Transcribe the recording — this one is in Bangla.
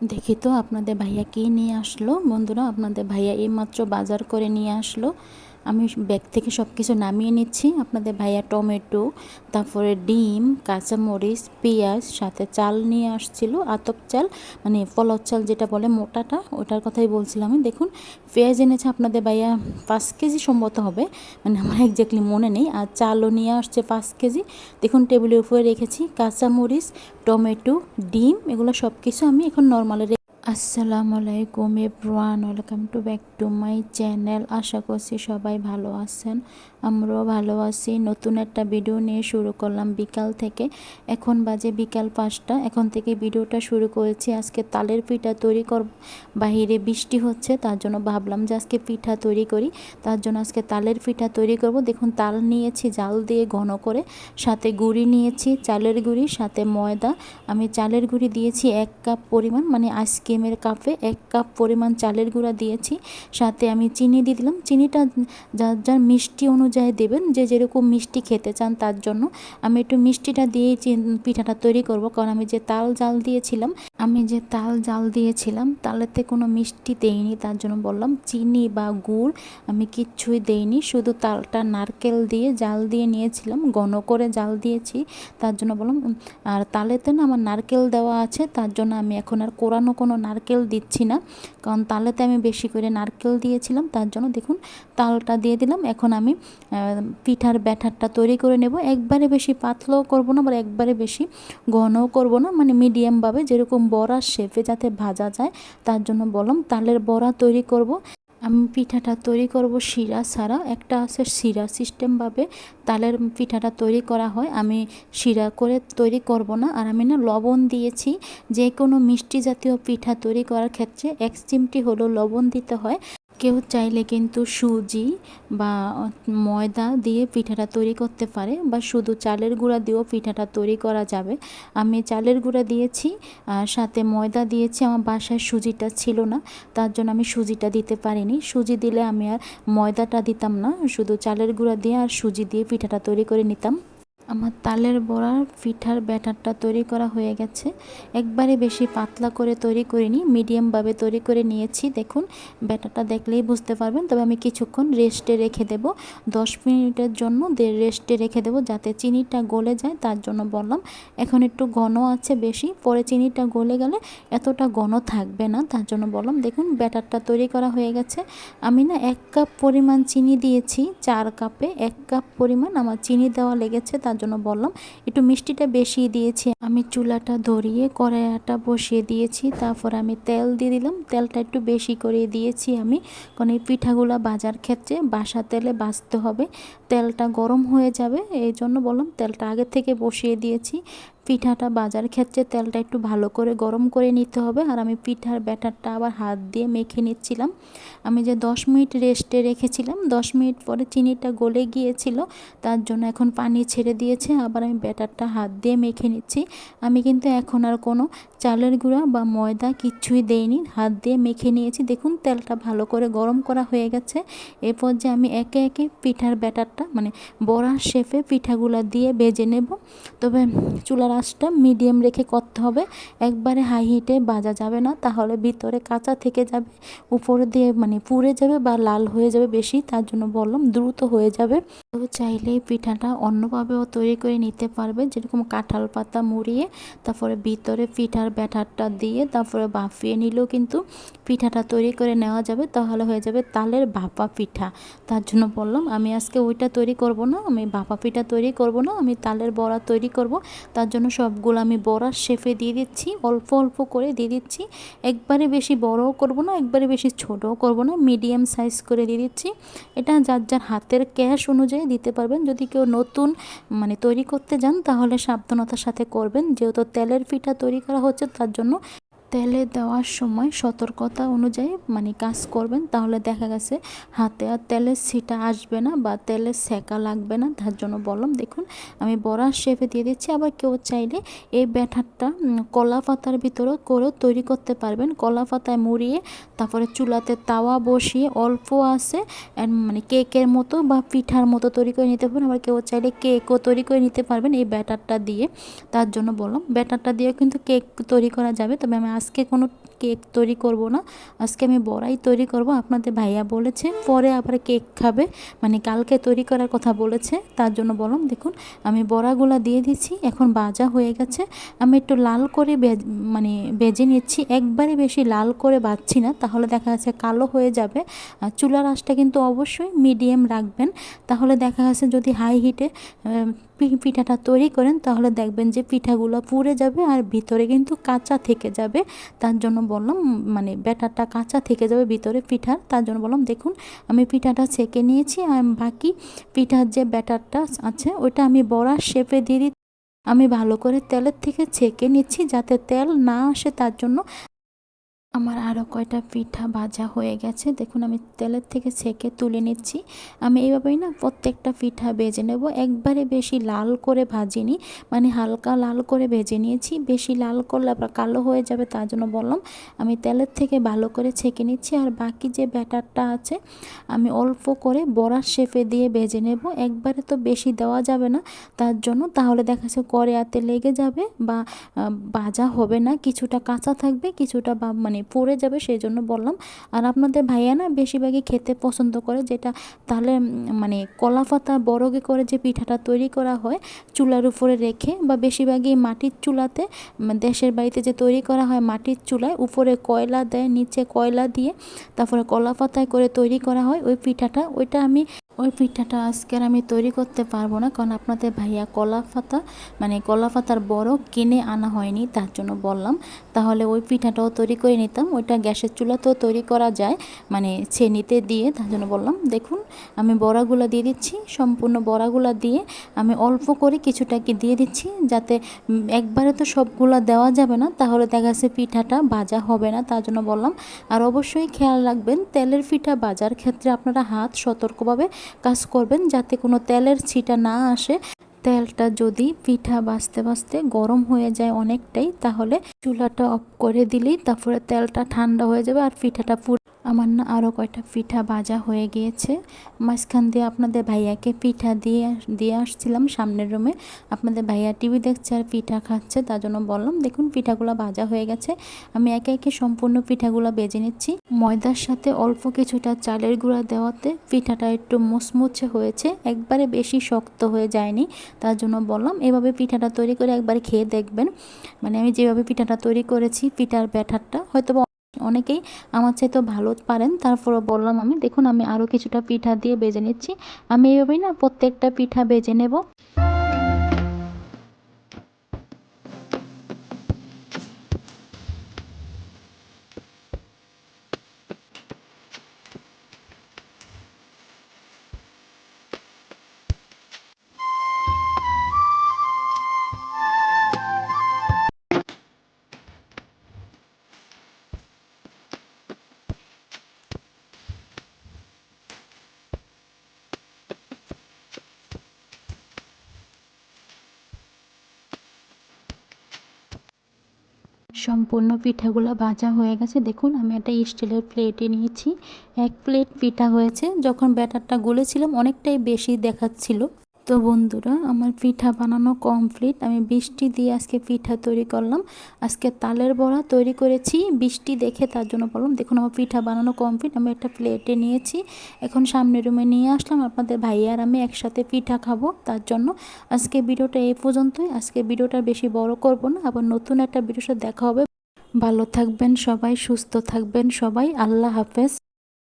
দেখি তো আপনাদের ভাইয়া কী নিয়ে আসলো? বন্ধুরা, আপনাদের ভাইয়া এইমাত্র বাজার করে নিয়ে আসলো। আমি ব্যাগ থেকে সব কিছু নামিয়ে নিচ্ছি। আপনাদের ভাইয়া টমেটো, তারপরে ডিম, কাঁচামরিচ, পেঁয়াজ, সাথে চাল নিয়ে আসছিল, আতপ চাল মানে পলক চাল যেটা বলে মোটাটা, ওটার কথাই বলছিলাম আমি। দেখুন, পেঁয়াজ এনেছে আপনাদের ভাইয়া পাঁচ কেজি সম্ভবত হবে মানে আমার একজাক্টলি মনে নেই। আর চালও নিয়ে আসছে পাঁচ কেজি। দেখুন, টেবিলের উপরে রেখেছি কাঁচামরিচ, টমেটো, ডিম, এগুলো সব কিছু আমি এখন নর্মালে আসসালামু আলাইকুম everyone, welcome to back to my channel. আশা করছি সবাই ভালো আছেন, আমরাও ভালো আছি। নতুন একটা ভিডিও নিয়ে শুরু করলাম বিকাল থেকে। এখন বাজে বিকাল পাঁচটা, এখন থেকে ভিডিওটা শুরু করেছি। আজকে তালের পিঠা তৈরি কর বাহিরে বৃষ্টি হচ্ছে, তার জন্য ভাবলাম যে আজকে পিঠা তৈরি করি। তার জন্য আজকে তালের পিঠা তৈরি করব। দেখুন, তাল নিয়েছি জাল দিয়ে ঘন করে, সাথে গুড়ি নিয়েছি, চালের গুঁড়ি, সাথে ময়দা। আমি চালের গুঁড়ি দিয়েছি এক কাপ পরিমাণ মানে আইসক্রিমের কাপে এক কাপ পরিমাণ চালের গুঁড়া দিয়েছি, সাথে আমি চিনি দিয়ে দিলাম। চিনিটা যার যার মিষ্টি অনুযায়ী দেবেন, যে যেরকম মিষ্টি খেতে চান তার জন্য। আমি একটু মিষ্টিটা দিয়েই পিঠাটা তৈরি করব, কারণ আমি যে তাল জাল দিয়েছিলাম, আমি যে তাল জাল দিয়েছিলাম, তালেতে কোনো মিষ্টি দেইনি, তার জন্য বললাম চিনি বা গুড় আমি কিচ্ছুই দেইনি, শুধু তালটা নারকেল দিয়ে জাল দিয়ে নিয়েছিলাম, ঘন করে জাল দিয়েছি, তার জন্য বললাম আর তালেতে না আমার নারকেল দেওয়া আছে, তার জন্য আমি এখন আর কোরানো কোনো নারকেল দিচ্ছি না, কারণ তালেতে আমি বেশি করে নারকেল দিয়েছিলাম, তার জন্য দেখুন তালটা দিয়ে দিলাম। এখন আমি পিঠার ব্যাটারটা তৈরি করে নেব। একবারে বেশি পাতলাও করব না বা একবারে বেশি ঘনও করব না মানে মিডিয়ামভাবে যেরকম বড়া শেপে যাতে ভাজা যায়, তার জন্য বললাম তালের বড়া তৈরি করব। আমি পিঠাটা তৈরি করব শিরা ছাড়া। একটা আছে শিরা সিস্টেমভাবে তালের পিঠাটা তৈরি করা হয়। আমি শিরা করে তৈরি করব না। আর আমি না লবণ দিয়েছি। যে কোনো মিষ্টি জাতীয় পিঠা তৈরি করার ক্ষেত্রে এক চিমটি হলো লবণ দিতে হয়। কেউ চাইলে কিন্তু সুজি বা ময়দা দিয়ে পিঠাটা তৈরি করতে পারে বা শুধু চালের গুঁড়া দিয়েও পিঠাটা তৈরি করা যাবে। আমি চালের গুঁড়া দিয়েছি, আর সাথে ময়দা দিয়েছি। আমার বাসায় সুজিটা ছিল না, তার জন্য আমি সুজিটা দিতে পারিনি। সুজি দিলে আমি আর ময়দাটা দিতাম না, শুধু চালের গুঁড়া দিয়ে আর সুজি দিয়ে পিঠাটা তৈরি করে নিতাম। আমার তালের বড়ার পিঠার ব্যাটারটা তৈরি করা হয়ে গেছে। একবারে বেশি পাতলা করে তৈরি করিনি, মিডিয়ামভাবে তৈরি করে নিয়েছি। দেখুন, ব্যাটারটা দেখলেই বুঝতে পারবেন। তবে আমি কিছুক্ষণ রেস্টে রেখে দেব। দশ মিনিটের জন্য রেস্টে রেখে দেব যাতে চিনিটা গলে যায়, তার জন্য বললাম। এখন একটু ঘন আছে বেশি, পরে চিনিটা গলে গেলে এতটা ঘন থাকবে না, তার জন্য বললাম। দেখুন, ব্যাটারটা তৈরি করা হয়ে গেছে। আমি না এক কাপ পরিমাণ চিনি দিয়েছি, চার কাপে এক কাপ পরিমাণ আমার চিনি দেওয়া লেগেছে, তার জন্য বললাম, একটু মিষ্টিটা বেশি দিয়েছি। আমি চুলাটা ধরিয়ে কড়াইটা বসিয়ে দিয়েছি, তারপর আমি তেল দিয়ে দিলাম। তেলটা একটু বেশি করে দিয়েছি আমি, কারণ এই পিঠাগুলো বাজার ক্ষেত্রে বাসা তেলে বাঁচতে হবে। তেলটা গরম হয়ে যাবে, এই জন্য বললাম তেলটা আগে থেকে বসিয়ে দিয়েছি। পিঠাটা বাজার ক্ষেত্রে তেলটা একটু ভালো করে গরম করে নিতে হবে। আর আমি পিঠার ব্যাটারটা আবার হাত দিয়ে মেখে নিচ্ছিলাম। আমি যে দশ মিনিট রেস্টে রেখেছিলাম, দশ মিনিট পরে চিনিটা গলে গিয়েছিল, তার জন্য এখন পানি ছেড়ে দিয়েছে। আবার আমি ব্যাটারটা হাত দিয়ে মেখে নিচ্ছি। আমি কিন্তু এখন আর কোনো চালের গুঁড়া বা ময়দা কিচ্ছুই দেইনি, হাত দিয়ে মেখে নিয়েছি। দেখুন, তেলটা ভালো করে গরম করা হয়ে গেছে। এরপর যে আমি একে একে পিঠার ব্যাটারটা মানে বড়ার শেপে পিঠাগুলা দিয়ে বেজে নেব। তবে চুলার আঁচটা মিডিয়াম রেখে করতে হবে। একবারে হাই হিটে বাজা যাবে না, তাহলে ভিতরে কাঁচা থেকে যাবে, উপরে দিয়ে মানে পুড়ে যাবে বা লাল হয়ে যাবে বেশি, তার জন্য বললাম দ্রুত হয়ে যাবে। তো চাইলেই পিঠাটা অন্যভাবেও তৈরি করে নিতে পারবে, যেরকম কাঁঠাল পাতা মুড়িয়ে, তারপরে ভিতরে পিঠার ব্যাটারটা দিয়ে তারপরে বাফিয়ে নিলেও কিন্তু পিঠাটা তৈরি করে নেওয়া যাবে, তাহলে হয়ে যাবে তালের ভাপা পিঠা। তার জন্য বললাম, আমি আজকে ওইটা তৈরি করব না, আমি ভাপা পিঠা তৈরি করব না, আমি তালের বড়া তৈরি করব, তার জন্য সবগুলো আমি বড়ার শেফে দিয়ে দিচ্ছি। অল্প অল্প করে দিয়ে দিচ্ছি। একবারে বেশি বড়ও করব না, একবারে বেশি ছোটও করব না। মিডিয়াম সাইজ করে দিয়ে দিচ্ছি। এটা যার যার হাতের ক্যাশ অনুযায়ী দিতে পারবেন। যদি কেউ নতুন মানে তৈরি করতে যান, তাহলে সাবধানতার সাথে করবেন। যেহেতু তেলের পিঠা তৈরি করা হচ্ছে, তার জন্য তেলে দেওয়ার সময় সতর্কতা অনুযায়ী মানে কাজ করবেন, তাহলে দেখা গেছে হাতে আর তেলের ছিটা আসবে না বা তেলের সেকা লাগবে না, তার জন্য বললাম। দেখুন, আমি বড়ার শেপে দিয়ে দিচ্ছি। আবার কেউ চাইলে এই ব্যাটারটা কলা পাতার ভিতরেও করেও তৈরি করতে পারবেন। কলা পাতায় মুড়িয়ে তারপরে চুলাতে তাওয়া বসিয়ে অল্প আছে মানে কেকের মতো বা পিঠার মতো তৈরি করে নিতে পারবেন। আবার কেউ চাইলে কেকও তৈরি করে নিতে পারবেন এই ব্যাটারটা দিয়ে। তার জন্য বললাম, ব্যাটারটা দিয়েও কিন্তু কেক তৈরি করা যাবে। তবে আমি আজকে কোনো কেক তৈরি করব না। আজকে আমি বড়াই তৈরি করব, আপনাদের ভাইয়া বলেছে। পরে আবার কেক খাবে মানে কালকে তৈরি করার কথা বলেছে, তার জন্য বললাম, দেখুন, আমি বড়াগুলো দিয়ে দিচ্ছি, এখন বাজা হয়ে গেছে। আমি একটু লাল করে মানে বেজে নিচ্ছি, একবারে বেশি লাল করে বাজছি না, তাহলে দেখা যাচ্ছে কালো হয়ে যাবে। আর চুলার আঁচটা কিন্তু অবশ্যই মিডিয়াম রাখবেন, তাহলে দেখা যাচ্ছে যদি হাই হিটে পিঠাটা তৈরি করেন, তাহলে দেখবেন যে পিঠাগুলো পুড়ে যাবে আর ভিতরে কিন্তু কাঁচা থেকে যাবে, তার জন্য বললাম মানে ব্যাটারটা কাঁচা থেকে যাবে ভিতরে পিঠার, তার জন্য বললাম, দেখুন, আমি পিঠাটা ছেঁকে নিয়েছি আর বাকি পিঠার যে ব্যাটারটা আছে, ওইটা আমি বড়ার শেপে দিয়ে আমি ভালো করে তেলের থেকে ছেঁকে নিচ্ছি যাতে তেল না আসে তার জন্য। আমার আরও কয়টা পিঠা ভাজা হয়ে গেছে। দেখুন, আমি তেলের থেকে ছেঁকে তুলে নিচ্ছি। আমি এইভাবেই না প্রত্যেকটা পিঠা ভেজে নেব। একবারে বেশি লাল করে ভাজিনি মানে হালকা লাল করে ভেজে নিয়েছি। বেশি লাল করলে আবার কালো হয়ে যাবে, তার জন্য বললাম। আমি তেলের থেকে ভালো করে ছেঁকে নিচ্ছি। আর বাকি যে ব্যাটারটা আছে, আমি অল্প করে বড়ার শেপে দিয়ে ভেজে নেব। একবারে তো বেশি দেওয়া যাবে না তার জন্য। তাহলে দেখা যাচ্ছে কড়াইতে লেগে যাবে বা ভাজা হবে না। কিছুটা কাঁচা থাকবে, কিছুটা বা মানে পড়ে যাবে সেই জন্য বললাম। আর আপনাদের ভাইয়া না বেশিরভাগই খেতে পছন্দ করে যেটা তাহলে মানে কলা পাতা করে যে পিঠাটা তৈরি করা হয় চুলার উপরে রেখে বা বেশিরভাগই মাটির চুলাতে দেশের বাড়িতে যে তৈরি করা হয় মাটির চুলায় উপরে কয়লা দেয়, নিচে কয়লা দিয়ে তারপরে কলা পাতায় করে তৈরি করা হয় ওই পিঠাটা। ওইটা আমি ওই পিঠাটা আজকের আমি তৈরি করতে পারব না, কারণ আপনাদের ভাইয়া কলা পাতা মানে কলা পাতার বড় কিনে আনা হয়নি, তার জন্য বললাম। তাহলে ওই পিঠাটাও তৈরি করে নিতাম, ওইটা গ্যাসের চুলাতেও তৈরি করা যায় মানে ছেনিতে দিয়ে, তার জন্য বললাম। দেখুন, আমি বড়াগুলো দিয়ে দিচ্ছি, সম্পূর্ণ বড়াগুলো দিয়ে আমি অল্প করে কিছুটা কি দিয়ে দিচ্ছি, যাতে একবারে তো সবগুলো দেওয়া যাবে না, তাহলে দেখা যাচ্ছে পিঠাটা ভাজা হবে না, তার জন্য বললাম। আর অবশ্যই খেয়াল রাখবেন, তেলের পিঠা বাজার ক্ষেত্রে আপনারা হাত সতর্কভাবে কাজ করবেন যাতে কোনো তেলের ছিটা না আসে। তেলটা যদি পিঠা বাজতে বাজতে গরম হয়ে যায় অনেকটাই, তাহলে চুলাটা অফ করে দিলেই তারপরে তেলটা ঠান্ডা হয়ে যাবে আর পিঠাটা পুরো আমার না আরও কয়টা পিঠা ভাজা হয়ে গিয়েছে। মাঝখান দিয়ে আপনাদের ভাইয়াকে পিঠা দিয়ে দিয়ে আসছিলাম সামনের রুমে আপনাদের ভাইয়া টিভি দেখছে আর পিঠা খাচ্ছে, তার জন্য বললাম, দেখুন, পিঠাগুলো ভাজা হয়ে গেছে। আমি একে একে সম্পূর্ণ পিঠাগুলো বেজে নিচ্ছি। ময়দার সাথে অল্প কিছুটা চালের গুঁড়া দেওয়াতে পিঠাটা একটু মুচমুচে হয়েছে। একবারে বেশি শক্ত হয়ে যায়নি, তার জন্য বললাম, এভাবে পিঠাটা তৈরি করে একবার খেয়ে দেখবেন। মানে আমি যেভাবে পিঠাটা তৈরি করেছি, পিঠার ব্যাটারটা হয়তো অনেকেই আমার চাই তো ভালো পারেন তারপরে বললাম আমি, দেখুন আমি আরও কিছুটা পিঠা দিয়ে বেজে নিচ্ছি। আমি এইভাবেই না প্রত্যেকটা পিঠা বেজে নেব। সম্পূর্ণ পিঠাগুলো ভাজা হয়ে গেছে। দেখুন, আমি একটা স্টিলের প্লেটে নিয়েছি। এক প্লেট পিঠা হয়েছে। যখন ব্যাটারটা গলেছিলাম, অনেকটাই বেশি দেখাচ্ছিল। তো বন্ধুরা, আমার পিঠা বানানো কমপ্লিট আমি বৃষ্টি দিয়ে আজকে পিঠা তৈরি করলাম। আজকে তালের বড়া তৈরি করেছি। বৃষ্টি দেখে তার জন্য বললাম, দেখুন আমার পিঠা বানানো কমপ্লিট আমি একটা প্লেটে নিয়েছি। এখন সামনের রুমে নিয়ে আসলাম। আপনাদের ভাইয়া আর আমি একসাথে পিঠা খাব তার জন্য। আজকে ভিডিওটা এই পর্যন্তই। আজকে ভিডিওটা বেশি বড় করব না। আবার নতুন একটা ভিডিওর সাথে দেখা হবে। ভালো থাকবেন সবাই, সুস্থ থাকবেন সবাই। আল্লাহ হাফেজ।